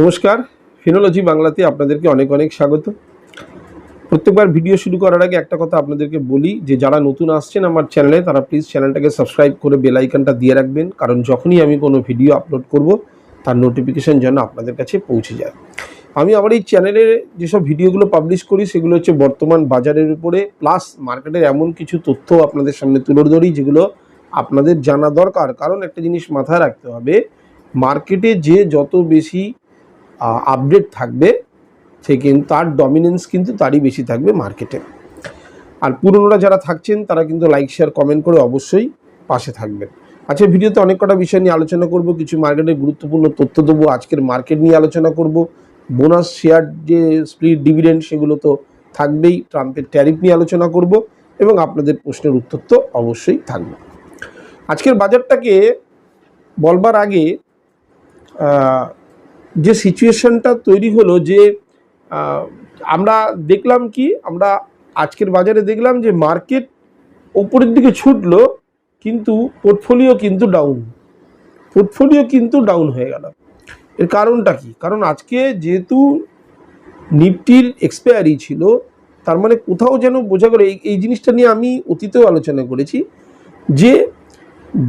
নমস্কার, ফিনোলজি বাংলাতে আপনাদেরকে অনেক অনেক স্বাগত। প্রত্যেকবার ভিডিও শুরু করার আগে একটা কথা আপনাদেরকে বলি, যে যারা নতুন আসছেন আমার চ্যানেলে, তারা প্লিজ চ্যানেলটাকে সাবস্ক্রাইব করে বেল আইকনটা দিয়ে রাখবেন, কারণ যখনই আমি কোনো ভিডিও আপলোড করব, তার নোটিফিকেশান যেন আপনাদের কাছে পৌঁছে যায়। আমি আমার এই চ্যানেলে যেসব ভিডিওগুলো পাবলিশ করি, সেগুলো হচ্ছে বর্তমান বাজারের উপরে প্লাস মার্কেটের এমন কিছু তথ্য আপনাদের সামনে তুলে ধরি, যেগুলো আপনাদের জানা দরকার। কারণ একটা জিনিস মাথায় রাখতে হবে মার্কেটে যে যত বেশি আপডেট থাকবে, সে কিন্তু, তার ডমিনেন্স কিন্তু তারই বেশি থাকবে মার্কেটে আর পুরনোরা যারা থাকছেন, তারা কিন্তু লাইক শেয়ার কমেন্ট করে অবশ্যই পাশে থাকবেন। আচ্ছা ভিডিওতে অনেক কটা বিষয় নিয়ে আলোচনা করব, কিছু মার্কেটের গুরুত্বপূর্ণ তথ্য দেবো, আজকের মার্কেট নিয়ে আলোচনা করব। বোনাস শেয়ার যে স্প্লিট ডিভিডেন্ড সেগুলো তো থাকবেই ট্রাম্পের ট্যারিফ নিয়ে আলোচনা করব এবং আপনাদের প্রশ্নের উত্তর তো অবশ্যই থাকবে। আজকের বাজারটাকে বলবার আগে যে সিচুয়েশনটা তৈরি হলো যে আমরা দেখলাম কি, আমরা আজকের বাজারে দেখলাম যে মার্কেট ওপরের দিকে ছুটলো, কিন্তু পোর্টফোলিও কিন্তু ডাউন পোর্টফোলিও কিন্তু ডাউন হয়ে গেল। এর কারণটা কি? কারণ আজকে যেহেতু নিফটির এক্সপায়ারি ছিল, তার মানে কোথাও যেন বোঝা গেল, এই এই জিনিসটা নিয়ে আমি অতীতেও আলোচনা করেছি যে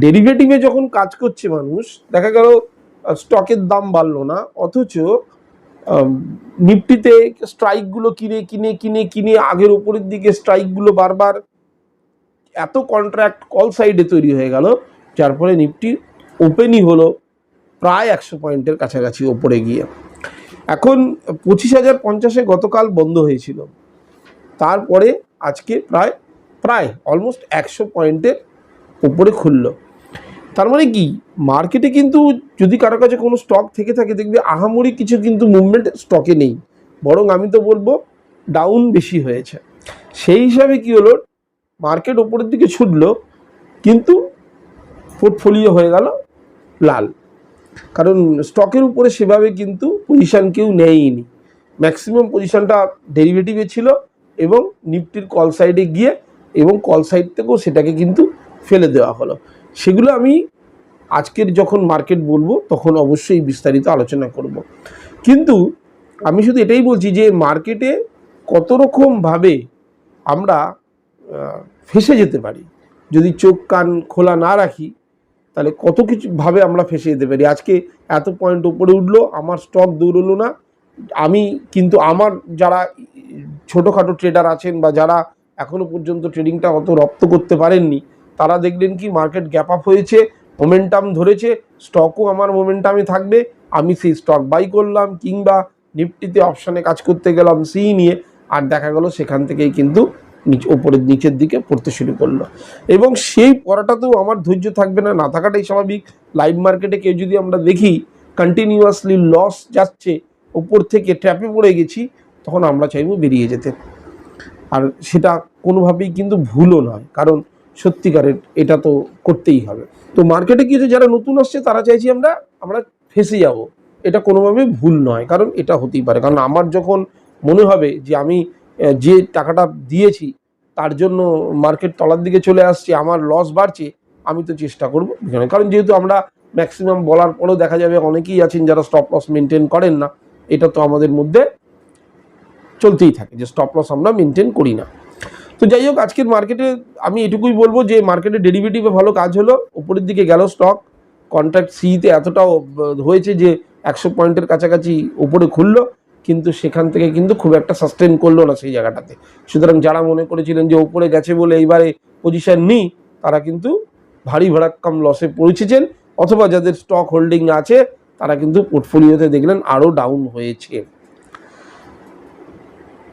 ডেরিভেটিভে যখন কাজ করছে মানুষ, দেখা গেল স্টকের দাম বাড়লো না, অথচ নিফটিতে স্ট্রাইকগুলো কিনে কিনে কিনে কিনে আগের উপরের দিকে স্ট্রাইকগুলো বারবার এত কন্ট্রাক্ট কল সাইডে তৈরি হয়ে গেল, যার ফলে নিফটি ওপেনই হলো প্রায় একশো পয়েন্টের কাছাকাছি ওপরে গিয়ে। এখন পঁচিশ হাজার পঞ্চাশে গতকাল বন্ধ হয়েছিল। তারপরে আজকে প্রায় প্রায় অলমোস্ট একশো পয়েন্টের উপরে খুললো। তার মানে কি? মার্কেটে কিন্তু যদি কারও কাছে কোনো স্টক থেকে থাকে, দেখবে আহামরি কিছু কিন্তু মুভমেন্ট স্টকে নেই। বরং আমি তো বলব ডাউন বেশি হয়েছে। সেই হিসাবে কি হলো? মার্কেট ওপরের দিকে ছুটলো, কিন্তু পোর্টফোলিও হয়ে গেল লাল। কারণ স্টকের উপরে সেভাবে কিন্তু পজিশান কেউ নেয়নি। ম্যাক্সিমাম পজিশানটা ডেরিভেটিভে ছিল এবং নিফটির কল সাইডে গিয়ে এবং কল সাইড থেকেও সেটাকে কিন্তু ফেলে দেওয়া হলো। সেগুলো আমি আজকের যখন মার্কেট বলব, তখন অবশ্যই বিস্তারিত আলোচনা করব। কিন্তু আমি শুধু এটাই বলছি যে মার্কেটে কত রকমভাবে আমরা ফেসে যেতে পারি। যদি চোখ কান খোলা না রাখি, তাহলে কত কিছুভাবে আমরা ফেসে যেতে পারি। আজকে এত পয়েন্ট উপরে উঠল, আমার স্টক দৌড়লো না। আমি কিন্তু আমার যারা ছোটোখাটো ট্রেডার আছেন বা যারা এখনও পর্যন্ত ট্রেডিংটা অত রপ্ত করতে পারেননি তারা দেখলেন কি মার্কেট গ্যাপ আপ হয়েছে মোমেন্টাম ধরেছে স্টকও আমার মোমেন্টামে থাকবে, আমি সেই স্টক বাই করলাম কিংবা নিফটিতে অপশানে কাজ করতে গেলাম সি নিয়ে, আর দেখা গেল সেখান থেকেই কিন্তু নিচ ওপরের নিচের দিকে পড়তে শুরু করল। এবং সেই পড়াটাতেও আমার ধৈর্য থাকবে না না থাকাটাই স্বাভাবিক। লাইভ মার্কেটে কেউ যদি আমরা দেখি কন্টিনিউয়াসলি লস যাচ্ছে ওপর থেকে ট্র্যাপে পড়ে গেছি, তখন আমরা চাইব বেরিয়ে যেতে। আর সেটা কোনোভাবেই কিন্তু ভুলও নয়, কারণ সত্যিকারের এটা তো করতেই হবে। তো মার্কেটে কিছু যারা নতুন আসছে, তারা চাইছি আমরা আমরা ফেসে যাব। এটা কোনোভাবে ভুল নয়, কারণ এটা হতেই পারে। কারণ আমার যখন মনে হবে যে আমি যে টাকাটা দিয়েছি, তার জন্য মার্কেট তলার দিকে চলে আসছে, আমার লস বাড়ছে, আমি তো চেষ্টা করব। কারণ যেহেতু আমরা ম্যাক্সিমাম বলার পরেও দেখা যাবে অনেকেই আছেন যারা স্টপ লস মেনটেন করেন না। এটা তো আমাদের মধ্যে চলতেই থাকে যে স্টপ লস আমরা মেনটেন করি না। তো যাই হোক, আজকের মার্কেটে আমি এটুকুই বলব যে মার্কেটে ডেরিভেটিভে ভালো কাজ হলো, উপরের দিকে গেল স্টক কন্ট্রাক্ট সিতে এতটাও হয়েছে যে একশো পয়েন্টের কাছাকাছি উপরে খুললো, কিন্তু সেখান থেকে কিন্তু খুব একটা সাস্টেন করল না সেই জায়গাটাতে। সুতরাং যারা মনে করেছিলেন যে উপরে গেছে বলে এইবারে পজিশন নেই, তারা কিন্তু ভারী ভাড়াক্কাম লসে পৌঁছেছেন, অথবা যাদের স্টক হোল্ডিং আছে, তারা কিন্তু পোর্টফোলিওতে দেখলেন আরও ডাউন হয়েছে।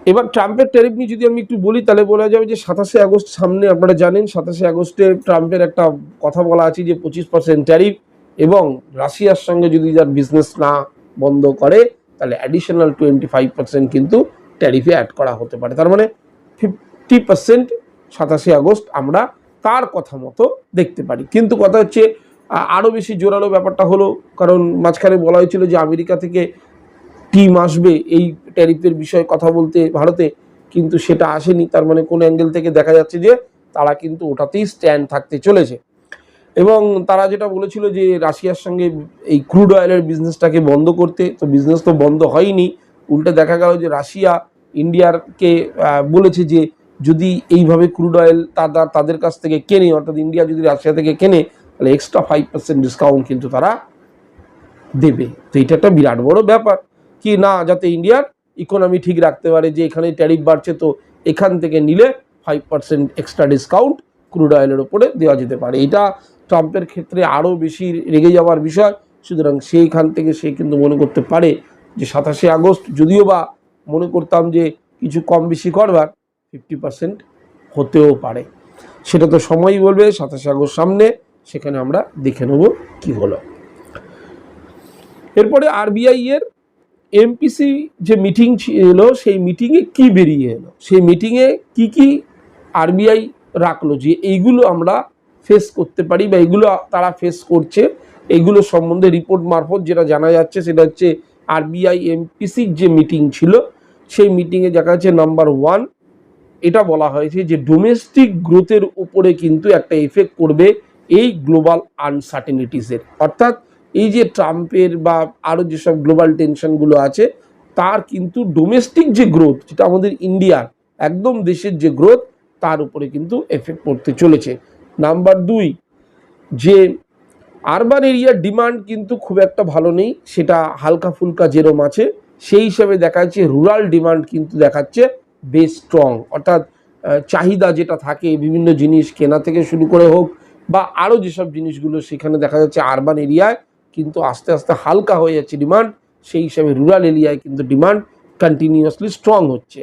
এবার ট্রাম্পের ট্যারিফ নিয়ে যদি আমি একটু বলি, তাহলে বলা যাবে যে সাতাশে আগস্ট সামনে আপনারা জানেন, সাতাশে আগস্টে ট্রাম্পের একটা কথা বলা আছে যে পঁচিশ পার্সেন্ট ট্যারিফ এবং রাশিয়ার সঙ্গে যদি যার বিজনেস না বন্ধ করে, তাহলে অ্যাডিশনাল টোয়েন্টি ফাইভ পার্সেন্ট কিন্তু ট্যারিফে অ্যাড করা হতে পারে। তার মানে ফিফটি পার্সেন্ট সাতাশে আগস্ট আমরা তার কথা মতো দেখতে পারি। কিন্তু কথা হচ্ছে আরও বেশি জোরালো ব্যাপারটা হলো, কারণ মাঝখানে বলা হয়েছিল যে আমেরিকা থেকে টিম আসবে এই ট্যারিফের বিষয়ে কথা বলতে ভারতে, কিন্তু সেটা আসেনি। তার মানে কোন অ্যাঙ্গেল থেকে দেখা যাচ্ছে যে তারা কিন্তু ওটাতেই স্ট্যান্ড থাকতে চলেছে। এবং তারা যেটা বলেছিল যে রাশিয়ার সঙ্গে এই ক্রুড অয়েলের বিজনেসটাকে বন্ধ করতে, তো বিজনেস তো বন্ধ হয়নি। উল্টে দেখা গেল যে রাশিয়া ইন্ডিয়ারকে বলেছে যে যদি এইভাবে ক্রুড অয়েল তারা তাদের কাছ থেকে কেনে, অর্থাৎ ইন্ডিয়া যদি রাশিয়া থেকে কেনে, তাহলে এক্সট্রা ফাইভ পার্সেন্ট ডিসকাউন্ট কিন্তু তারা দেবে। তো এটা একটা বিরাট বড় ব্যাপার। কি না যাতে ইন্ডিয়ার ইকোনমি ঠিক রাখতে পারে, যে এখানে ট্যারিফ বাড়ছে তো এখান থেকে নিলে five percent extra discount crude অয়েলের ওপরে দেওয়া যেতে পারে। এটা ট্রাম্পের ক্ষেত্রে আরও বেশি রেগে যাওয়ার বিষয়। সুতরাং সেইখান থেকে সে কিন্তু মনে করতে পারে যে সাতাশে আগস্ট যদিও বা মনে করতাম যে কিছু কম বেশি করবার ফিফটি পার্সেন্ট হতেও পারে। সেটা তো সময়ই বলবে, সাতাশে আগস্ট সামনে, সেখানে আমরা দেখে নেব কি হলো। এরপরে আরবিআই এর এমপিসি যে মিটিং ছিল সেই মিটিংয়ে কি বেরিয়ে এলো? সেই মিটিংয়ে কি কি আরবিআই রাখল যে এইগুলো আমরা ফেস করতে পারি বা এগুলো তারা ফেস করছে। এইগুলো সম্বন্ধে রিপোর্ট মারফত যেটা জানা যাচ্ছে সেটা হচ্ছে আরবিআই এমপিসির যে মিটিং ছিল, সেই মিটিংয়ে দেখা যাচ্ছে নাম্বার ওয়ান এটা বলা হয়েছে যে ডোমেস্টিক গ্রোথের উপরে কিন্তু একটা এফেক্ট করবে এই গ্লোবাল আনসার্টেনিটিসের অর্থাৎ এই যে ট্রাম্পের বা আরও যেসব গ্লোবাল টেনশনগুলো আছে, তার কিন্তু ডোমেস্টিক যে গ্রোথ, যেটা আমাদের ইন্ডিয়ার একদম দেশের যে গ্রোথ, তার উপরে কিন্তু এফেক্ট পড়তে চলেছে। নাম্বার দুই, যে আরবান এরিয়ার ডিমান্ড কিন্তু খুব একটা ভালো নেই, সেটা হালকা ফুলকা যেরম আছে, সেই হিসাবে দেখা যাচ্ছে রুরাল ডিমান্ড কিন্তু দেখাচ্ছে বেশ স্ট্রং। অর্থাৎ চাহিদা যেটা থাকে, বিভিন্ন জিনিস কেনা থেকে শুরু করে হোক, বা আরও যেসব জিনিসগুলো সেখানে দেখা যাচ্ছে আরবান এরিয়ায় কিন্তু আস্তে আস্তে হালকা হয়ে যাচ্ছে ডিমান্ড সেই হিসাবে রুরাল এরিয়ায় কিন্তু ডিমান্ড কন্টিনিউয়াসলি স্ট্রং হচ্ছে।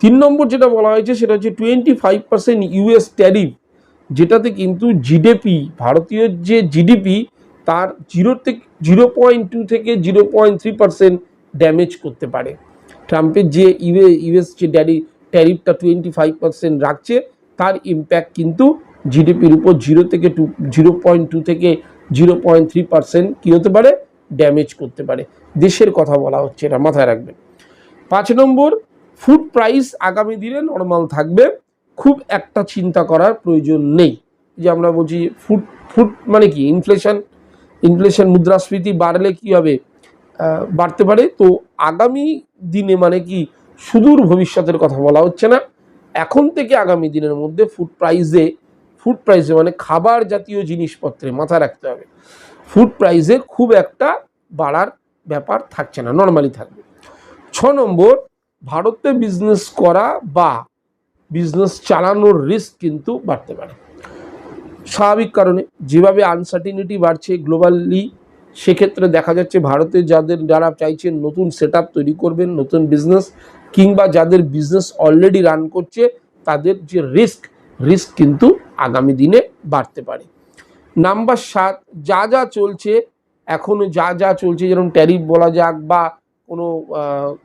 তিন নম্বর যেটা বলা হয়েছে, সেটা হচ্ছে twenty five percent US tariff যেটাতে কিন্তু জিডিপি ভারতীয় যে জিডিপি তার জিরো থেকে জিরো পয়েন্ট টু থেকে zero point three percent damage করতে পারে। ট্রাম্পের যে ইউএ ইউএস যে ড্যারি ট্যারিফটা টোয়েন্টি ফাইভ পার্সেন্ট রাখছে, তার ইম্প্যাক্ট কিন্তু জিডিপির উপর জিরো থেকে টু জিরো পয়েন্ট টু থেকে জিরো পয়েন্ট থ্রি পার্সেন্ট কী হতে পারে? ড্যামেজ করতে পারে। দেশের কথা বলা হচ্ছে এটা মাথায় রাখবেন। পাঁচ নম্বর, ফুড প্রাইস আগামী দিনে নর্মাল থাকবে। খুব একটা চিন্তা করার প্রয়োজন নেই। যে আমরা বলছি ফুড ফুড মানে কি? ইনফ্লেশন ইনফ্লেশন মুদ্রাস্ফীতি বাড়লে কি হবে? বাড়তে পারে। তো আগামী দিনে মানে কি? সুদূর ভবিষ্যতের কথা বলা হচ্ছে না। এখন থেকে আগামী দিনের মধ্যে ফুড প্রাইসে ফুড প্রাইসে মানে খাবার জাতীয় জিনিসপত্রে মাথা রাখতে হবে। ফুড প্রাইসে খুব একটা বাড়ার ব্যাপার থাকছে না নর্মালি থাকবে। ছ নম্বর, ভারতে বিজনেস করা বা বিজনেস চালানোর রিস্ক কিন্তু বাড়তে পারে। স্বাভাবিক কারণে যেভাবে আনসার্টিনিটি বাড়ছে গ্লোবালি সেক্ষেত্রে দেখা যাচ্ছে ভারতে যাদের যারা চাইছেন নতুন সেট তৈরি করবেন, নতুন বিজনেস কিংবা যাদের বিজনেস অলরেডি রান করছে, তাদের যে রিস্ক রিস্ক কিন্তু আগামী দিনে বাড়তে পারে। নাম্বার সাত, যা যা চলছে, এখনও যা যা চলছে, যেরকম ট্যারিফ বলা যাক বা কোনো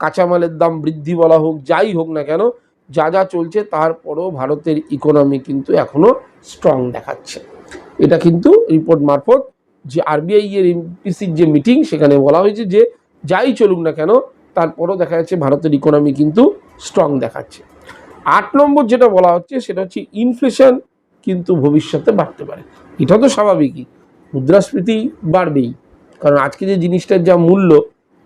কাঁচামালের দাম বৃদ্ধি বলা হোক, যাই হোক না কেন, যা যা চলছে, তারপরেও ভারতের ইকোনমি কিন্তু এখনও স্ট্রং দেখাচ্ছে। এটা কিন্তু রিপোর্ট মারফত যে আরবিআই এর এমপিসির যে মিটিং সেখানে বলা হয়েছে যে যাই চলুক না কেন, তারপরেও দেখা যাচ্ছে ভারতের ইকোনমি কিন্তু স্ট্রং দেখাচ্ছে। আট নম্বর যেটা বলা হচ্ছে, সেটা হচ্ছে ইনফ্লেশন কিন্তু ভবিষ্যতে বাড়তে পারে। এটা তো স্বাভাবিকই। মুদ্রাস্ফীতি বাড়বেই। কারণ আজকে যে জিনিসটার যা মূল্য,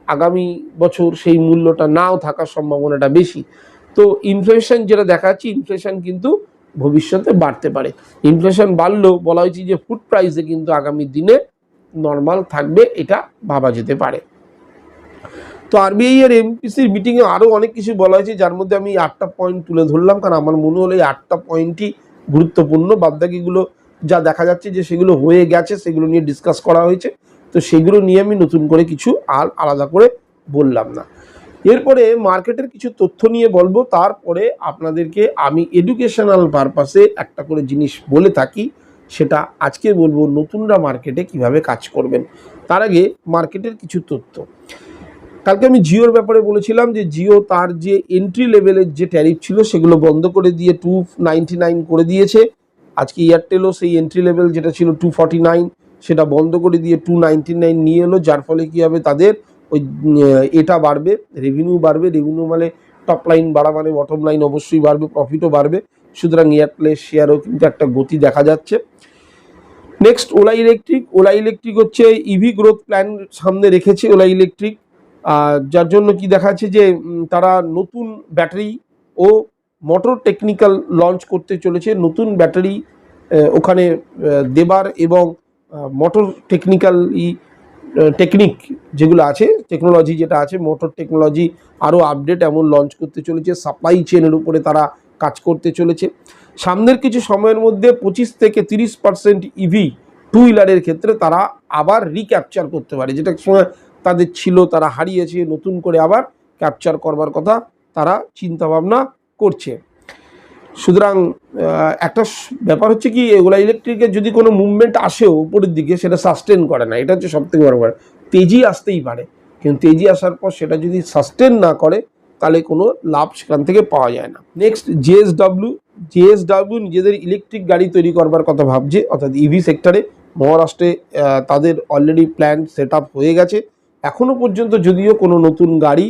আগামী বছর সেই মূল্যটা নাও থাকার সম্ভাবনাটা বেশি। তো ইনফ্লেশন যেটা দেখা যাচ্ছে ইনফ্লেশন কিন্তু ভবিষ্যতে বাড়তে পারে। ইনফ্লেশন বাড়লেও বলা হয়েছে যে ফুড প্রাইসে কিন্তু আগামী দিনে নর্মাল থাকবে, এটা ভাবা যেতে পারে। তো আরবিআই এর এমপিসির মিটিংয়ে আরও অনেক কিছু বলা হয়েছে, যার মধ্যে আমি আটটা পয়েন্ট তুলে ধরলাম, কারণ আমার মনে হলো এই আটটা পয়েন্টই গুরুত্বপূর্ণ বাদবাকিগুলো যা দেখা যাচ্ছে যে সেগুলো হয়ে গেছে, সেগুলো নিয়ে ডিসকাস করা হয়েছে। তো সেগুলো নিয়ে আমি নতুন করে কিছু আর আলাদা করে বললাম না। এরপরে মার্কেটের কিছু তথ্য নিয়ে বলব। তারপরে আপনাদেরকে আমি এডুকেশনাল পারপাসে একটা করে জিনিস বলে থাকি, সেটা আজকে বলব নতুনরা মার্কেটে কীভাবে কাজ করবেন। তার আগে মার্কেটের কিছু তথ্য। কালকে আমি জিওর ব্যাপারে বলেছিলাম যে জিও তার যে এন্ট্রি লেভেলের যে ট্যারিফ ছিল সেগুলো বন্ধ করে দিয়ে টু নাইন করে দিয়েছে। আজকে এয়ারটেলও সেই এন্ট্রি লেভেল যেটা ছিল টু ফর্টি নাইন সেটা বন্ধ করে দিয়ে টু নাইন নিয়ে এলো। যার ফলে কী হবে? তাদের ওই এটা বাড়বে রেভিনিউ বাড়বে রেভিনিউ মানে টপ লাইন বাড়া মানে বটম লাইন অবশ্যই বাড়বে প্রফিটও বাড়বে। সুতরাং এয়ারটেলের শেয়ারও কিন্তু একটা গতি দেখা যাচ্ছে। Next Ola electric Ola electric হচ্ছে ইভি গ্রোথ প্ল্যান সামনে রেখেছে। ওলা ইলেকট্রিক যার জন্য কি দেখা যাচ্ছে যে তারা নতুন ব্যাটারি ও মোটর টেকনিক্যাল লঞ্চ করতে চলেছে। নতুন ব্যাটারি ওখানে দেবার এবং মোটর টেকনিক্যাল টেকনিক যেগুলো আছে, টেকনোলজি যেটা আছে, মোটর টেকনোলজি আরও আপডেট এমন লঞ্চ করতে চলেছে। সাপ্লাই চেনের উপরে তারা কাজ করতে চলেছে। সামনের কিছু সময়ের মধ্যে পঁচিশ থেকে তিরিশ পার্সেন্ট ইভি টু হুইলারের ক্ষেত্রে তারা আবার রিক্যাপচার করতে পারে, যেটা সময় তাদের ছিল, তারা হারিয়েছে, নতুন করে আবার ক্যাপচার করবার কথা তারা চিন্তা ভাবনা করছে। সুতরাং একটা ব্যাপার হচ্ছে কি, এগুলা ইলেকট্রিকের যদি কোনো মুভমেন্ট আসেও উপরের দিকে, সেটা সাস্টেন করে না। এটা হচ্ছে সব থেকে বড় ব্যাপার। তেজি আসতেই পারে, কিন্তু তেজি আসার পর সেটা যদি সাস্টেন না করে, তাহলে কোনো লাভ সেখান থেকে পাওয়া যায় না। নেক্সট জেএসডাব্লিউ জেএসডাব্লিউ নিজেদের ইলেকট্রিক গাড়ি তৈরি করবার কথা ভাবছে, অর্থাৎ ইভি সেক্টরে মহারাষ্ট্রে তাদের অলরেডি প্ল্যান সেট হয়ে গেছে। এখনও পর্যন্ত যদিও কোনো নতুন গাড়ি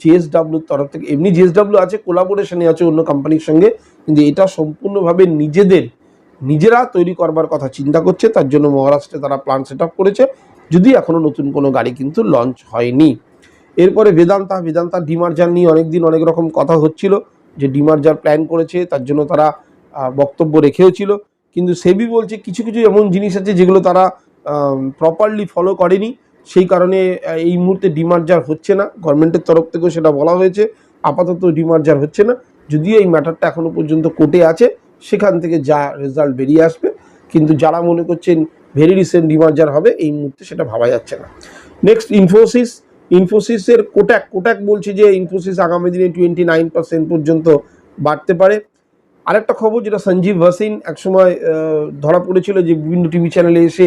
জিএসডাব্লিউর তরফ থেকে, এমনি জিএসডাব্লিউ আছে কোলাবোরেশনে আছে অন্য কোম্পানির সঙ্গে, কিন্তু এটা সম্পূর্ণভাবে নিজেদের, নিজেরা তৈরি করবার কথা চিন্তা করছে, তার জন্য মহারাষ্ট্রে তারা প্ল্যান সেট করেছে যদি এখনও নতুন কোনো গাড়ি কিন্তু লঞ্চ হয়নি। এরপরে বেদান্তা বেদান্তা ডিমার্জার নিয়ে অনেক দিন অনেক রকম কথা হচ্ছিল, যে ডিমার্জার প্ল্যান করেছে, তার জন্য তারা বক্তব্য রেখেও ছিল কিন্তু সেবি বলছে কিছু কিছু এমন জিনিস আছে যেগুলো তারা প্রপারলি ফলো করেনি। সেই কারণে এই মুহূর্তে ডিমার্জার হচ্ছে না। গভর্নমেন্টের তরফ থেকেও সেটা বলা হয়েছে। আপাতত ডিমার্জার হচ্ছে না। যদিও এই ম্যাটারটা এখনও পর্যন্ত কোর্টে আছে, সেখান থেকে যা রেজাল্ট বেরিয়ে আসবে। কিন্তু যারা মনে করছেন ভেরি রিসেন্ট ডিমার্জার হবে, এই মুহূর্তে সেটা ভাবা যাচ্ছে না। নেক্সট, ইনফোসিস। ইনফোসিসের কোটাক কোটাক বলছে যে ইনফোসিস আগামী দিনে টোয়েন্টি নাইন পার্সেন্ট পর্যন্ত বাড়তে পারে। আরেকটা খবর, যেটা সঞ্জীব ভাসিন একসময় ধরা পড়েছিল যে বিভিন্ন টিভি চ্যানেলে এসে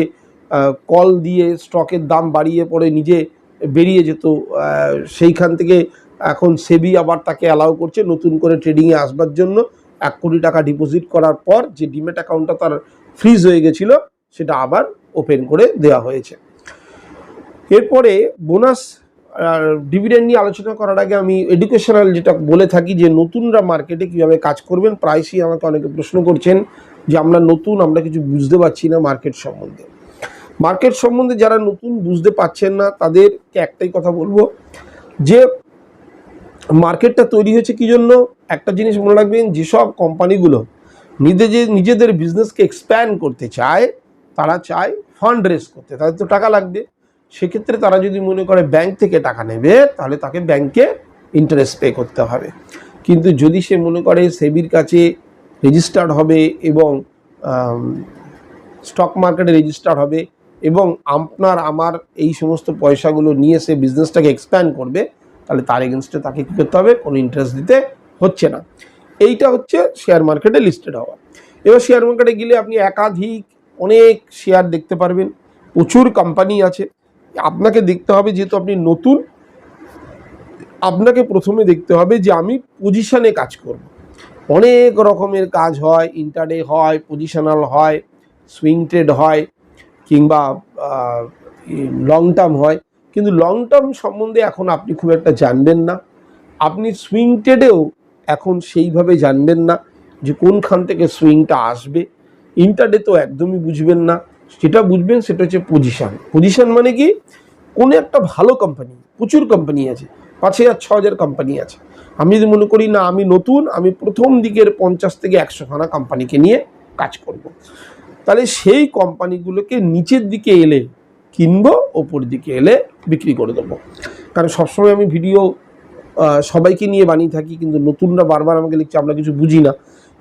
কল দিয়ে স্টকের দাম বাড়িয়ে পরে নিজে বেরিয়ে যেত সেইখান থেকে এখন সেবি আবার তাকে অ্যালাউ করছে নতুন করে ট্রেডিংয়ে আসবার জন্য। এক কোটি টাকা ডিপোজিট করার পর যে ডিমেট অ্যাকাউন্টটা তার ফ্রিজ হয়ে গেছিল, সেটা আবার ওপেন করে দেওয়া হয়েছে। এরপরে বোনাস ডিভিডেন্ড নিয়ে আলোচনা করার আগে আমি এডুকেশনাল যেটা বলে থাকি যে নতুনরা মার্কেটে কীভাবে কাজ করবেন, প্রায়শই আমাকে অনেকে প্রশ্ন করছেন যে আমরা নতুন, আমরা কিছু বুঝতে পারছি না মার্কেট সম্বন্ধে। মার্কেট সম্বন্ধে যারা নতুন বুঝতে পারছেন না তাদেরকে একটাই কথা বলব, যে মার্কেটটা তৈরি হয়েছে কি জন্য? একটা জিনিস মনে রাখবেন, যেসব কোম্পানিগুলো নিজেদের নিজেদের বিজনেসকে এক্সপ্যান্ড করতে চায়, তারা চায় ফান্ড রেস করতে। তাদের তো টাকা লাগবে। সেক্ষেত্রে তারা যদি মনে করে ব্যাংক থেকে টাকা নেবে, তাহলে তাকে ব্যাংকে ইন্টারেস্ট পে করতে হবে। কিন্তু যদি সে মনে করে সেবির কাছে রেজিস্টার্ড হবে এবং স্টক মার্কেটে রেজিস্টার্ড হবে এবং আপনার আমার এই সমস্ত পয়সাগুলো নিয়ে সে বিজনেসটাকে এক্সপ্যান্ড করবে, তাহলে তার এগেনস্টে তাকে কী করতে হবে? কোনো ইন্টারেস্ট দিতে হচ্ছে না। এইটা হচ্ছে শেয়ার মার্কেটে লিস্টেড হওয়া। এবার শেয়ার মার্কেটে গেলে আপনি একাধিক অনেক শেয়ার দেখতে পারবেন। প্রচুর কোম্পানি আছে। আপনাকে দেখতে হবে যেহেতু আপনি নতুন, আপনাকে প্রথমে দেখতে হবে যে আমি পজিশনে কাজ করব। অনেক রকমের কাজ হয় ইন্টারডে হয় পজিশনাল হয় সুইং ট্রেড হয় কিংবা লং টার্ম হয়। কিন্তু লং টার্ম সম্বন্ধে এখন আপনি খুব একটা জানবেন না। আপনি সুইং ট্রেডেও এখন সেইভাবে জানবেন না যে কোনখান থেকে সুইংটা আসবে। ইন্টারডে তো একদমই বুঝবেন না। সেটা বুঝবেন সেটা হচ্ছে পজিশান পজিশান মানে কি? কোনো একটা ভালো কোম্পানি প্রচুর কোম্পানি আছে, পাঁচ হাজার, ছ হাজার কোম্পানি আছে। আমি যদি মনে করি, না, আমি নতুন, আমি প্রথম দিকের পঞ্চাশ থেকে একশো খানা কোম্পানিকে নিয়ে কাজ করব। তাহলে সেই কোম্পানিগুলোকে নিচের দিকে এলে কিনবো, ওপর দিকে এলে বিক্রি করে দেবো। কারণ সবসময় আমি ভিডিও সবাইকে নিয়ে বানিয়ে থাকি, কিন্তু নতুনরা বারবার আমাকে লিখছে, আমরা কিছু বুঝি না।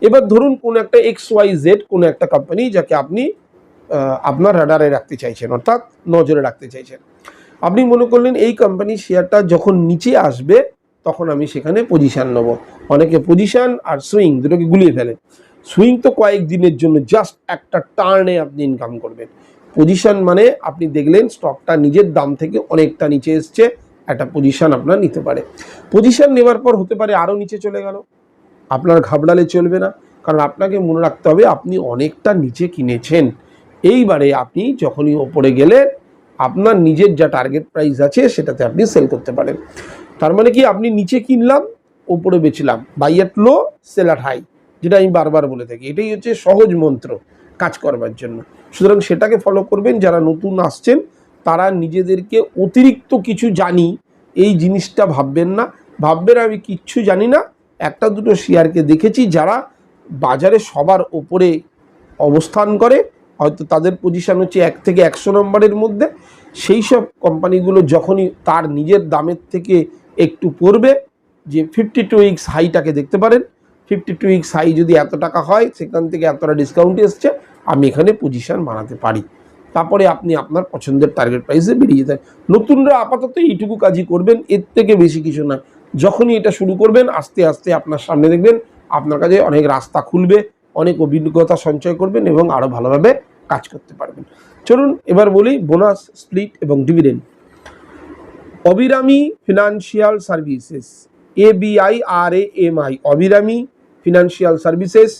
এবার ধরুন কোনো একটা এক্স ওয়াই জেড, কোনো একটা কোম্পানি যাকে আপনি আপনার রাডারে রাখতে চাইছেন, অর্থাৎ নজরে রাখতে চাইছেন। আপনি মনে করলেন এই কোম্পানির শেয়ারটা যখন নিচে আসবে, তখন আমি সেখানে পজিশান নেব। অনেকে পজিশন আর সুইং দুটোকে গুলিয়ে ফেলে সুইং তো কয়েক দিনের জন্য জাস্ট একটা টার্নে আপনি ইনকাম করবেন। পজিশন মানে আপনি দেখলেন স্টকটা নিজের দাম থেকে অনেকটা নিচে এসছে, একটা পজিশন আপনার নিতে পারে। পজিশন নেওয়ার পর হতে পারে আরও নিচে চলে গেল। আপনার ঘাবড়ালে চলবে না, কারণ আপনাকে মনে রাখতে হবে আপনি অনেকটা নিচে কিনেছেন। এইবারে আপনি যখনই ওপরে গেলে আপনার নিজের যা টার্গেট প্রাইস আছে সেটাতে আপনি সেল করতে পারেন। তার মানে কি? আপনি নিচে কিনলাম, ওপরে বেচলাম। Buy at low sell at high যেটা আমি বারবার বলে থাকি, এটাই হচ্ছে সহজ মন্ত্র কাজ করবার জন্য। সুতরাং সেটাকে ফলো করবেন, যারা নতুন আসছেন, তারা নিজেদেরকে অতিরিক্ত কিছু জানি, এই জিনিসটা ভাববেন না। ভাববেন, আমি কিচ্ছু জানি না। একটা দুটো শেয়ারকে দেখেছি, যারা বাজারে সবার ওপরে অবস্থান করে, হয়তো তাদের পজিশন হচ্ছে এক থেকে একশো নম্বরের মধ্যে। সেই সব কোম্পানিগুলো যখনই তার নিজের দামের থেকে একটু পড়বে, যে ফিফটি টু উইক্স হাইটাকে দেখতে পারেন ফিফটি টু উইক্স হাই যদি এত টাকা হয়, সেখান থেকে এতটা ডিসকাউন্ট এসছে, আমি এখানে পজিশন বানাতে পারি। তারপরে আপনি আপনার পছন্দের টার্গেট প্রাইসে বেরিয়ে যেতেন নতুনরা আপাতত এইটুকু কাজই করবেন, এর থেকে বেশি কিছু না। যখনই এটা শুরু করবেন, আস্তে আস্তে আপনার সামনে দেখবেন, আপনার কাছে অনেক রাস্তা খুলবে, অনেক অভিজ্ঞতা সঞ্চয় করবেন এবং আরও ভালোভাবে কাজ করতে পারবেন। চলুন এবার বলি বোনাস স্প্লিট এবং dividend Abirami financial services A BI R A M I Abirami financial services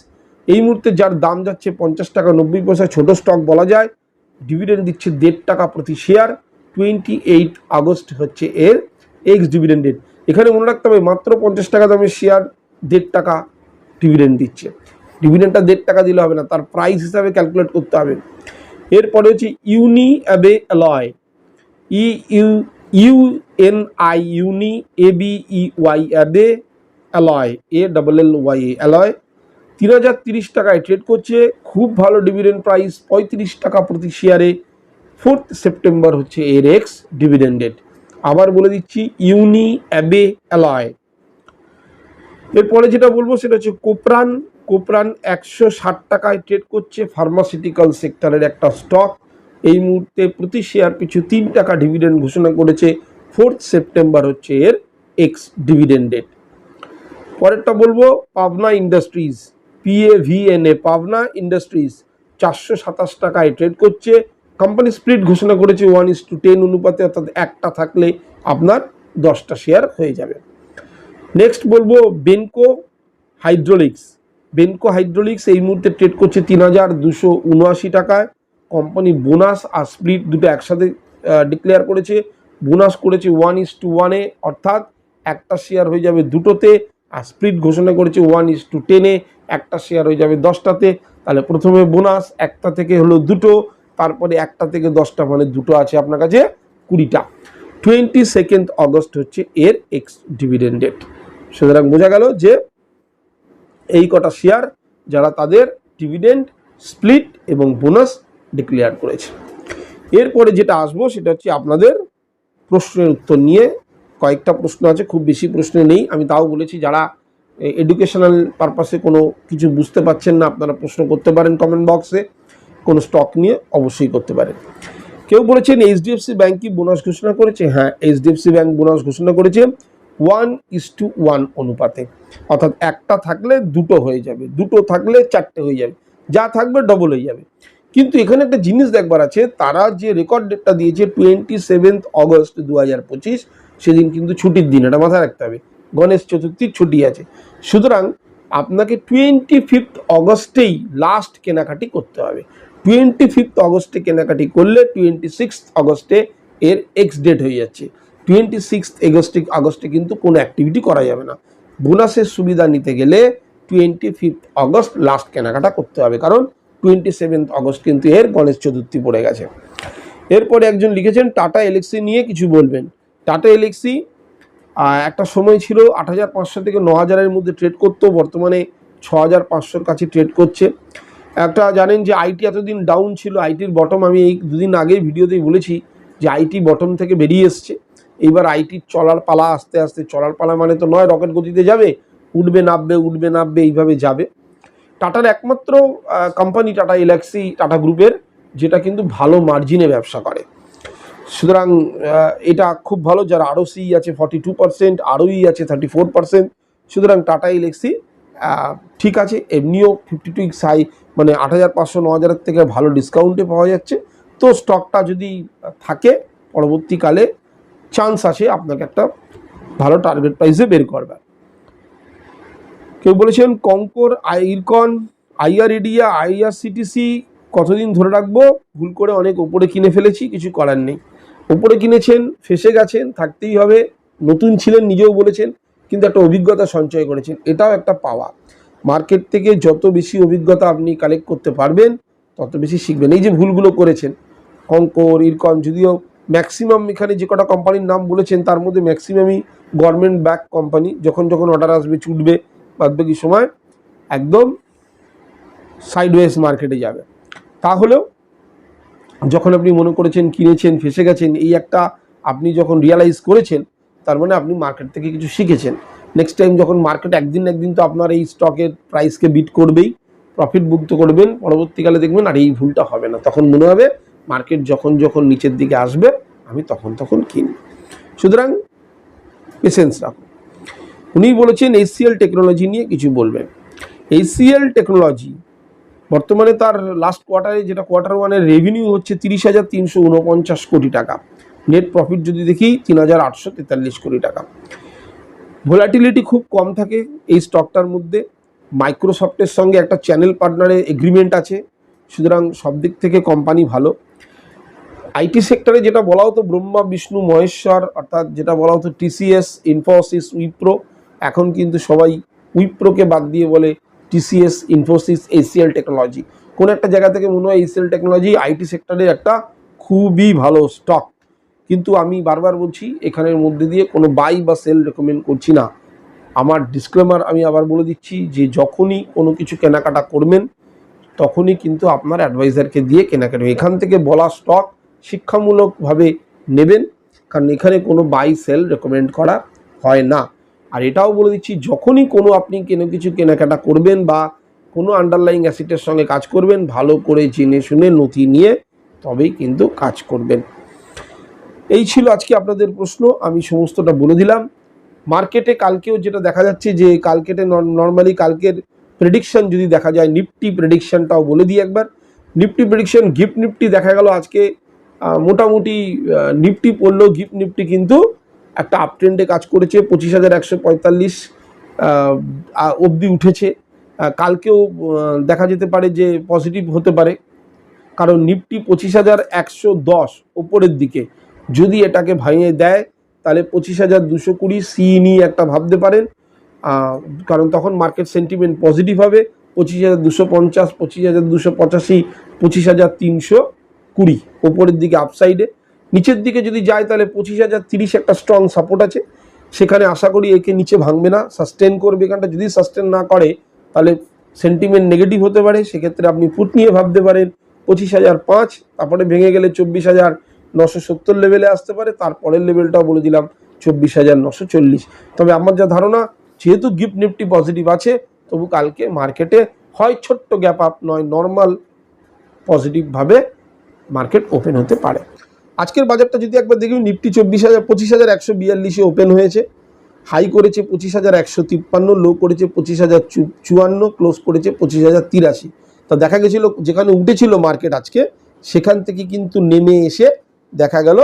এই মুহূর্তে যার দাম যাচ্ছে পঞ্চাশ টাকা নব্বই পয়সা, ছোট স্টক বলা যায় ডিভিডেন্ড দিচ্ছে দেড় টাকা প্রতি শেয়ার টোয়েন্টি এইট আগস্ট হচ্ছে এর এক্স ডিভিডেন্ড এখানে মনে রাখতে হবে, মাত্র পঞ্চাশ টাকা দামের শেয়ার দেড় টাকা ডিভিডেন্ড দিচ্ছে। ডিভিডেন্ডটা দেড় টাকা দিলে হবে না, তার প্রাইস হিসাবে ক্যালকুলেট করতে হবে। এরপরে হচ্ছে Uni Abey alloy. E U U N I, Uni A B E Y Abey alloy A double L Y A alloy তিন হাজার তিরিশ টাকায় ট্রেড করছে। খুব ভালো ডিভিডেন্ড প্রাইস পঁয়ত্রিশ টাকা প্রতি শেয়ারে ফোর্থ সেপ্টেম্বর হচ্ছে এর এক্স ডিভিডেন্ডেড আবার বলে দিচ্ছি ইউনি অ্যাবে অ্যালয় এরপরে যেটা বলব, সেটা হচ্ছে কোপরান। কোপরান একশো ষাট টাকায় ট্রেড করছে ফার্মাসিউটিক্যাল সেক্টরের একটা স্টক এই মুহূর্তে প্রতি শেয়ার পিছু তিন টাকা ডিভিডেন্ড ঘোষণা করেছে। ফোর্থ সেপ্টেম্বর হচ্ছে এর এক্স ডিভিডেন্ড পরেরটা বলব, Pavna industries PAVNA Pavna industries, চারশো সাতাশ টাকায় ট্রেড করছে। কোম্পানি স্প্লিট ঘোষণা করেছে ওয়ান ইস টু টেন অনুপাতে, অর্থাৎ একটা থাকলে আপনার দশটা শেয়ার হয়ে যাবে। নেক্সট বলব বেনকো হাইড্রোলিক্স বেনকো হাইড্রোলিক্স এই মুহূর্তে ট্রেড করছে তিন হাজার দুশো উনআশি টাকায়। কোম্পানি বোনাস আর স্প্লিট দুটো একসাথে ডিক্লেয়ার করেছে। বোনাস করেছে ওয়ান ইস টু ওয়ানে অর্থাৎ একটা শেয়ার হয়ে যাবে দুটোতে। স্প্লিট ঘোষণা করেছে ওয়ান ইস টু টেনে একটা শেয়ার হয়ে যাবে দশটাতে। তাহলে প্রথমে বোনাস একটা থেকে হলো দুটো, তারপরে একটা থেকে দশটা মানে দুটো আছে আপনার কাছে কুড়িটা। টোয়েন্টি সেকেন্ড অগস্ট হচ্ছে এর এক্স ডিভিডেন্ড ডেট সুতরাং বোঝা গেল যে এই কটা শেয়ার যারা তাদের ডিভিডেন্ড স্প্লিট এবং বোনাস ডিক্লেয়ার করেছে। এরপরে যেটা আসব সেটা হচ্ছে আপনাদের প্রশ্নের উত্তর নিয়ে কয়েকটা প্রশ্ন আছে, খুব বেশি প্রশ্ন নেই। আমি তাও বলেছি, যারা এডুকেশনাল পারপাসে কোনো কিছু বুঝতে পারছেন না, আপনারা প্রশ্ন করতে পারেন কমেন্ট বক্সে কোনো স্টক নিয়ে অবশ্যই করতে পারেন। কেউ বলেছেন এইচডিএফসি ব্যাংক কি বোনাস ঘোষণা করেছে? হ্যাঁ এইচডিএফসি ব্যাঙ্ক বোনাস ঘোষণা করেছে। ওয়ান ইস টু ওয়ান অনুপাতে। অর্থাৎ একটা থাকলে দুটো হয়ে যাবে। দুটো থাকলে চারটে হয়ে যাবে। যা থাকবে ডবল হয়ে যাবে। কিন্তু এখানে একটা জিনিস দেখবার আছে, তারা যে রেকর্ড ডেটটা দিয়েছে টোয়েন্টি সেভেন্থ অগস্ট দু হাজার পঁচিশ সেদিন কিন্তু ছুটির দিন, এটা মাথায় রাখতে হবে। গণেশ চতুর্থীর ছুটি আছে। সুতরাং আপনাকে টোয়েন্টি ফিফথ অগস্টেই লাস্ট কেনাকাটি করতে হবে। টোয়েন্টি ফিফথ অগস্টে কেনাকাটি করলে টোয়েন্টি সিক্সথ অগস্টে এর এক্স ডেট হয়ে যাচ্ছে। টোয়েন্টি সিক্সথ আগস্টে আগস্টে কিন্তু কোনো অ্যাক্টিভিটি করা যাবে না। বোনাসের সুবিধা নিতে গেলে টোয়েন্টি ফিফথ অগস্ট লাস্ট কেনাকাটা করতে হবে। কারণ টোয়েন্টি সেভেন্থ অগস্ট কিন্তু এর গণেশ চতুর্থী পড়ে গেছে। এরপরে একজন লিখেছেন, টাটা এলেক্সি নিয়ে কিছু বলবেন। টাটা এলেক্সি একটা সময় ছিল আট হাজার পাঁচশো থেকে ন হাজারের মধ্যে ট্রেড করতো, বর্তমানে ছ হাজার পাঁচশোর কাছে ট্রেড করছে। একটা জানেন যে আইটি এতদিন ডাউন ছিল আইটির বটম আমি এই দুদিন আগেই ভিডিওতেই বলেছি যে আইটি বটম থেকে বেরিয়ে এসছে। এইবার আইটির চলার পালা আস্তে আস্তে, চলার পালা মানে তো নয় রকেট গতিতে যাবে, উঠবে, নামবে উঠবে, নামবে, এইভাবে যাবে। টাটার একমাত্র কোম্পানি টাটা এলাক্সি টাটা গ্রুপের, যেটা কিন্তু ভালো মার্জিনে ব্যবসা করে। সুতরাং এটা খুব ভালো যার আরও সি আছে ফর্টি টু পার্সেন্ট আরওই আছে থার্টি ফোর পার্সেন্ট সুতরাং টাটা এলেক্সি ঠিক আছে, এমনিও ফিফটি টু সাই মানে আট হাজার পাঁচশো ন হাজারের থেকে ভালো ডিসকাউন্টে পাওয়া যাচ্ছে। তো স্টকটা যদি থাকে, পরবর্তীকালে চান্স আছে আপনাকে একটা ভালো টার্গেট প্রাইসে বের করবার। কেউ বলেছেন, কঙ্কর, আইরকন আইআর এডিয়া আইআরসিটিসি, কতদিন ধরে রাখব? ভুল করে অনেক ওপরে কিনে ফেলেছি, কিছু করার নেই। ওপরে কিনেছেন, ফেসে গেছেন, থাকতেই হবে। নতুন ছিলেন, নিজেও বলেছেন, কিন্তু একটা অভিজ্ঞতা সঞ্চয় করেছেন। এটাও একটা পাওয়া। মার্কেট থেকে যত বেশি অভিজ্ঞতা আপনি কালেক্ট করতে পারবেন, তত বেশি শিখবেন। এই যে ভুলগুলো করেছেন, কঙ্কর, ইরকম, যদিও ম্যাক্সিমাম এখানে যে কটা কোম্পানির নাম বলেছেন, তার মধ্যে ম্যাক্সিমামই গভর্নমেন্ট ব্যাক কোম্পানি যখন যখন অর্ডার আসবে, ছুটবে, বাদ বাকি সময়, একদম সাইডওয়েজ মার্কেটে যাবে। তাহলেও যখন আপনি মনে করেছেন কিনেছেন, ফেসে গেছেন, এই একটা আপনি যখন রিয়ালাইজ করেছেন, তার মানে আপনি মার্কেট থেকে কিছু শিখেছেন। নেক্সট টাইম যখন মার্কেট একদিন একদিন তো আপনার এই স্টকের প্রাইসকে বিট করবেই প্রফিট বুকতে করবেন, পরবর্তীকালে দেখবেন আর এই ভুলটা হবে না। তখন মনে হবে মার্কেট যখন যখন নিচের দিকে আসবে, আমি তখন তখন কিনি। সুতরাং পেশেন্স রাখুন। উনি বলেছেন এইচসিএল টেকনোলজি নিয়ে কিছু বলবেন। এইচসিএল টেকনোলজি বর্তমানে তার লাস্ট কোয়ার্টারে যেটা কোয়ার্টার ওয়ানের রেভিনিউ হচ্ছে তিরিশ হাজার তিনশো উনপঞ্চাশ কোটি টাকা। নেট প্রফিট যদি দেখি, তিন হাজার আটশো তেতাল্লিশ কোটি টাকা। ভোলাটিলিটি খুব কম থাকে এই স্টকটার মধ্যে। মাইক্রোসফটের সঙ্গে একটা চ্যানেল পার্টনারের এগ্রিমেন্ট আছে। সুতরাং সব দিক থেকে কোম্পানি ভালো। আইটি সেক্টরে যেটা বলা হতো ব্রহ্মা, বিষ্ণু, মহেশ্বর, অর্থাৎ যেটা বলা হতো টিসিএস ইনফোসিস উইপ্রো এখন কিন্তু সবাই উইপ্রোকে বাদ দিয়ে বলে টিসিএস ইনফোসিস এসিএল টেকনোলজি কোন একটা জায়গা থেকে মনে হয় এসিএল টেকনোলজি আইটি সেক্টরের একটা খুবই ভালো স্টক কিন্তু আমি বারবার বলছি, এখানের মধ্যে দিয়ে কোনো বাই বা সেল রেকমেন্ড করছি না। আমার ডিসক্লেমার আমি আবার বলে দিচ্ছি যে, যখনই কোনো কিছু কেনাকাটা করবেন, তখনই কিন্তু আপনার অ্যাডভাইজারকে দিয়ে কেনাকাটা এখান থেকে বলা স্টক শিক্ষামূলকভাবে নেবেন, কারণ এখানে কোনো বাই সেল রেকমেন্ড করা হয় না। আর এটাও বলে দিচ্ছি, যখনই কোনো আপনি কোনো কিছু কেনাকাটা করবেন বা কোনো আন্ডারলাইং অ্যাসিটের সঙ্গে কাজ করবেন, ভালো করে জেনে শুনে নথি নিয়ে তবেই কিন্তু কাজ করবেন। এই ছিল আজকে আপনাদের প্রশ্ন, আমি সমস্তটা বলে দিলাম। মার্কেটে কালকেও যেটা দেখা যাচ্ছে যে কালকেটে নর্মালি কালকের প্রেডিকশন যদি দেখা যায় নিফটি প্রেডিকশনটাও বলে দিই একবার। নিফটি প্রেডিকশন গিফট নিফটি দেখা গেল আজকে মোটামুটি নিফটি পড়লেও গিফট নিফটি কিন্তু একটা আপ ট্রেন্ডে কাজ করেছে, পঁচিশ হাজার একশো পঁয়তাল্লিশ অবধি উঠেছে। কালকেও দেখা যেতে পারে যে পজিটিভ হতে পারে। কারণ নিফটি পঁচিশ হাজার একশো দশ ওপরের দিকে। যদি এটাকে ভাঙিয়ে দেয়, তাহলে পঁচিশ হাজার দুশো কুড়ি সি নিয়ে একটা ভাবতে পারেন। কারণ তখন মার্কেট সেন্টিমেন্ট পজিটিভ হবে। পঁচিশ হাজার দুশো পঞ্চাশ, পঁচিশ হাজার দুশো পঁচাশি, পঁচিশ হাজার তিনশো কুড়ি ওপরের দিকে আপসাইডে নিচের দিকে যদি যায় তাহলে পঁচিশ হাজার তিরিশ একটা স্ট্রং সাপোর্ট আছে। সেখানে আশা করি একে নিচে ভাঙবে না সাস্টেন করবে। এখানটা যদি সাস্টেন না করে, তাহলে সেন্টিমেন্ট নেগেটিভ হতে পারে। সেক্ষেত্রে আপনি ফুট নিয়ে ভাবতে পারেন, পঁচিশ হাজার পাঁচ, তারপরে ভেঙে গেলে চব্বিশ হাজার নশো সত্তর লেভেলে আসতে পারে। তারপরের লেভেলটাও বলে দিলাম, চব্বিশ হাজার নশো চল্লিশ। তবে আমার যা ধারণা, যেহেতু গিফট নিফটি পজিটিভ আছে, তবু কালকে মার্কেটে হয় ছোট্ট গ্যাপ আপ নয় নর্মাল পজিটিভভাবে মার্কেট ওপেন হতে পারে। আজকের বাজারটা যদি একবার দেখি, নিফটি চব্বিশ হাজার, পঁচিশ হাজার একশো বিয়াল্লিশে ওপেন হয়েছে। হাই করেছে পঁচিশ হাজার একশো তিপ্পান্ন লো করেছে পঁচিশ হাজার চুয়ান্ন ক্লোজ করেছে পঁচিশ হাজার তিরাশি। তা দেখা গেছিল, যেখানে উঠেছিল মার্কেট আজকে, সেখান থেকে কিন্তু নেমে এসে দেখা গেল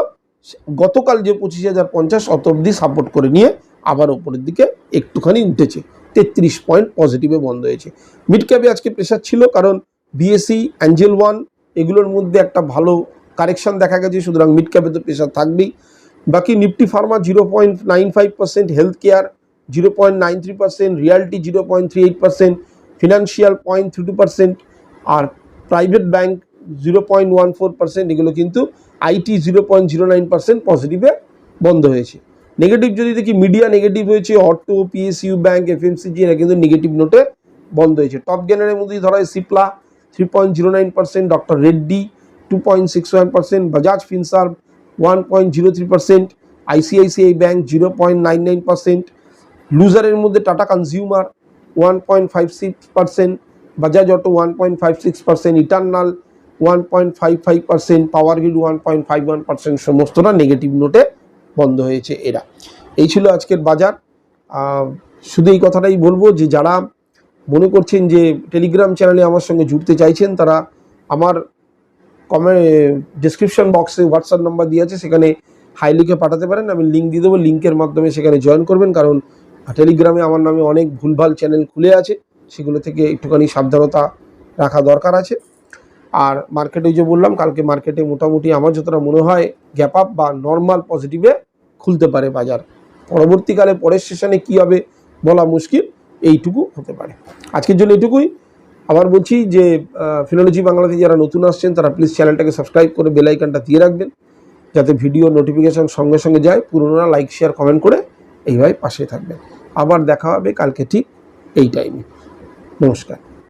গতকাল যে পঁচিশ হাজার পঞ্চাশ অত অব্দি সাপোর্ট করে নিয়ে আবার ওপরের দিকে একটুখানি উঠেছে। তেত্রিশ পয়েন্ট পজিটিভে বন্ধ হয়েছে। মিড ক্যাপে আজকে প্রেশার ছিল, কারণ বিএসসি অ্যাঞ্জেল ওয়ান এগুলোর মধ্যে একটা ভালো কারেকশন দেখা গেছে, সুতরাং মিড ক্যাপে তো প্রেশার থাকবেই। বাকি Nifty pharma zero point nine five percent health care zero point nine three percent realty zero point three eight percent financial point three two percent আর private bank zero point one four percent এগুলো কিন্তু IT zero point zero nine percent পজিটিভে বন্ধ হয়েছে। Negative যদি দেখি media negative হয়েছে auto PSU bank FMCG এরা কিন্তু negative নোটে বন্ধ হয়েছে। টপ গেনারের মধ্যে ধরা হয় Cipla three point zero nine percent doctor Reddy two point six one percent Bajaj Finserv one point zero three percent ICICI bank zero point nine nine percent লুজারের মধ্যে Tata consumer one point five six percent Bajaj auto one point five six percent Eternal one point five five percent power one percent সমস্তটা negative নোটে বন্ধ হয়েছে এরা। এই ছিল আজকের বাজার। শুধু এই কথাটাই বলব যে যারা মনে করছেন যে টেলিগ্রাম চ্যানেলে আমার সঙ্গে জুড়তে চাইছেন, তারা আমার কমে ডিসক্রিপশন বক্সে হোয়াটসঅ্যাপ নাম্বার দিয়ে আছে, সেখানে হাই লিখে পাঠাতে পারেন। আমি লিঙ্ক দিয়ে দেবো লিঙ্কের মাধ্যমে সেখানে জয়েন করবেন, কারণ টেলিগ্রামে আমার নামে অনেক ভুলভাল চ্যানেল খুলে আছে, সেগুলো থেকে একটুখানি সাবধানতা রাখা দরকার আছে। আর মার্কেটে যে বললাম, কালকে মার্কেটে মোটামুটি আমার যতটা মনে হয় গ্যাপ আপ বা নর্মাল পজিটিভে খুলতে পারে বাজার। পরবর্তীকালে পরের সেশনে কী হবে বলা মুশকিল, এইটুকু হতে পারে। আজকের জন্য এইটুকুই। আবার বলছি যে ফিনোলজি বাংলাতে যারা নতুন আসছেন, তারা প্লিজ চ্যানেলটাকে সাবস্ক্রাইব করে বেলাইকানটা দিয়ে রাখবেন, যাতে ভিডিও নোটিফিকেশান সঙ্গে সঙ্গে যায় পুরোনোরা লাইক শেয়ার কমেন্ট করে এইভাবে পাশে থাকবেন। আবার দেখা হবে কালকে ঠিক এই টাইমে নমস্কার।